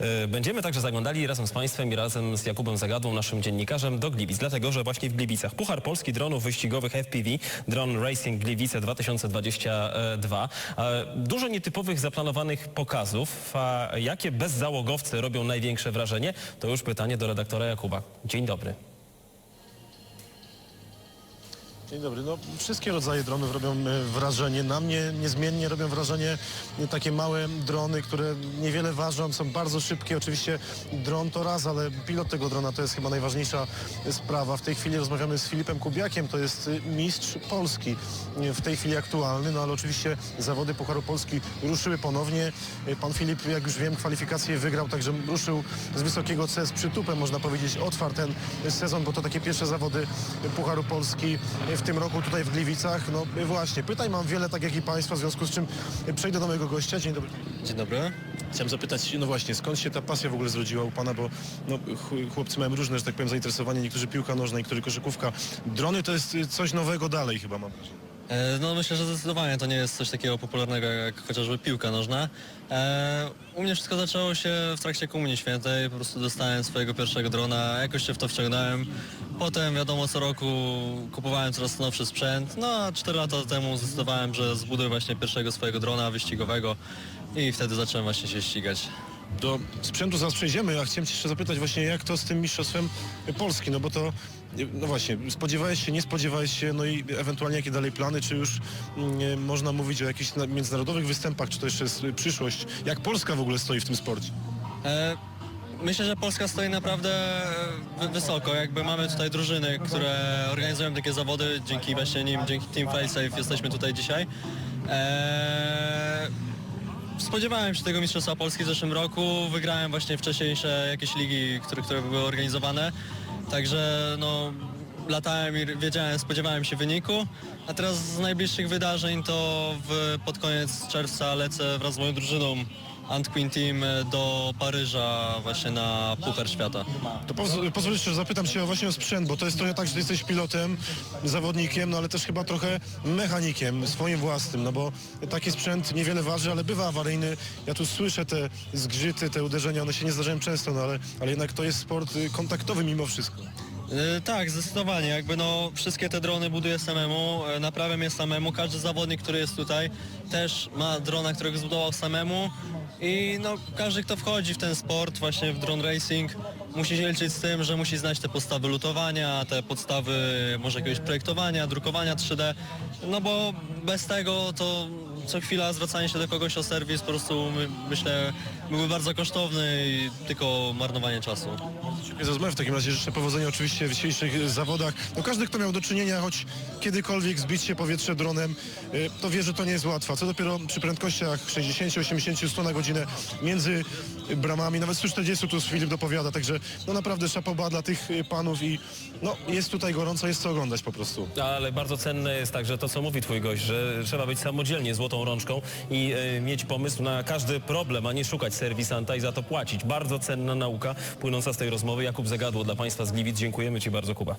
E, Będziemy także zaglądali razem z Państwem i razem z Jakubem Zagadłą, naszym dziennikarzem, do Gliwic, dlatego że właśnie w Gliwicach Puchar Polski Dronów Wyścigowych FPV Drone Racing Gliwice 2022. E, Dużo nietypowych zaplanowanych pokazów, a jakie bezzałogowcy robią największe wrażenie, to już pytanie do redaktora Jakuba. Dzień dobry. Dzień dobry. No, wszystkie rodzaje dronów robią e, wrażenie. Na mnie niezmiennie robią wrażenie takie małe drony, które niewiele ważą, są bardzo szybkie. Oczywiście dron to raz, ale pilot tego drona to jest chyba najważniejsza sprawa. W tej chwili rozmawiamy z Filipem Kubiakiem, to jest e, mistrz Polski e, w tej chwili aktualny, no ale oczywiście zawody Pucharu Polski ruszyły ponownie. E, Pan Filip, jak już wiem, kwalifikacje wygrał, także ruszył z wysokiego C z przytupem, można powiedzieć, otwarł ten sezon, bo to takie pierwsze zawody Pucharu Polski w tym roku tutaj w Gliwicach. No właśnie, pytań mam wiele, tak jak i Państwa, w związku z czym przejdę do mojego gościa. Dzień dobry. Dzień dobry. Chciałem zapytać, no właśnie, skąd się ta pasja w ogóle zrodziła u Pana, bo no, ch- chłopcy mają różne, że tak powiem, zainteresowanie, niektórzy piłka nożna, niektórzy koszykówka. Drony to jest coś nowego dalej chyba mam. wrażenie. E, no myślę, że zdecydowanie to nie jest coś takiego popularnego jak chociażby piłka nożna. E, u mnie wszystko zaczęło się w trakcie Komunii Świętej. Po prostu dostałem swojego pierwszego drona, jakoś się w to wciągnąłem. Potem wiadomo co roku kupowałem coraz nowszy sprzęt. No a 4 lata temu zdecydowałem, że zbuduję właśnie pierwszego swojego drona wyścigowego i wtedy zacząłem właśnie się ścigać. Do sprzętu zaraz przejdziemy, a chciałem Cię jeszcze zapytać właśnie, jak to z tym mistrzostwem Polski, no bo to, no właśnie, spodziewałeś się, nie spodziewałeś się, no i ewentualnie jakie dalej plany, czy już mm, można mówić o jakichś na- międzynarodowych występach, czy to jeszcze jest przyszłość? Jak Polska w ogóle stoi w tym sporcie? E, Myślę, że Polska stoi naprawdę wy- wysoko. Jakby mamy tutaj drużyny, które organizują takie zawody. Dzięki właśnie nim, dzięki Team FlySafe jesteśmy tutaj dzisiaj. E, Spodziewałem się tego Mistrzostwa Polski w zeszłym roku. Wygrałem właśnie wcześniejsze jakieś ligi, które, które były organizowane. Także no, latałem i wiedziałem, spodziewałem się wyniku. A teraz z najbliższych wydarzeń to w, pod koniec czerwca lecę wraz z moją drużyną Ant Queen Team do Paryża właśnie na Puchar Świata. To poz- pozwolisz, że zapytam Cię właśnie o sprzęt, bo to jest trochę tak, że jesteś pilotem, zawodnikiem, no ale też chyba trochę mechanikiem swoim własnym, no bo taki sprzęt niewiele waży, ale bywa awaryjny. Ja tu słyszę te zgrzyty, te uderzenia, one się nie zdarzają często, no ale, ale jednak to jest sport y, kontaktowy mimo wszystko. E, Tak, zdecydowanie. Jakby no wszystkie te drony buduję samemu, e, naprawiam je samemu. Każdy zawodnik, który jest tutaj też ma drona, którego zbudował samemu i no każdy, kto wchodzi w ten sport, właśnie w drone racing, musi się liczyć z tym, że musi znać te podstawy lutowania, te podstawy może jakiegoś projektowania, drukowania 3D, no bo bez tego to co chwila zwracanie się do kogoś o serwis po prostu my, myślę byłby bardzo kosztowny i tylko marnowanie czasu. Dziękuję za rozmowę. W takim razie życzę powodzenia oczywiście w dzisiejszych zawodach. No każdy, kto miał do czynienia choć kiedykolwiek zbić się powietrze dronem, y, to wie, że to nie jest łatwe. Co dopiero przy prędkościach 60, 80, 100 na godzinę między bramami, nawet 140 tu Filip dopowiada, także no naprawdę szapoba dla tych y, panów i no jest tutaj gorąco, jest co oglądać po prostu. Ale bardzo cenne jest także to, co mówi twój gość, że trzeba być samodzielnie złotą rączką i e, mieć pomysł na każdy problem, a nie szukać serwisanta i za to płacić. Bardzo cenna nauka płynąca z tej rozmowy. Jakub Zagadło dla Państwa z Gliwic. Dziękujemy Ci bardzo, Kuba.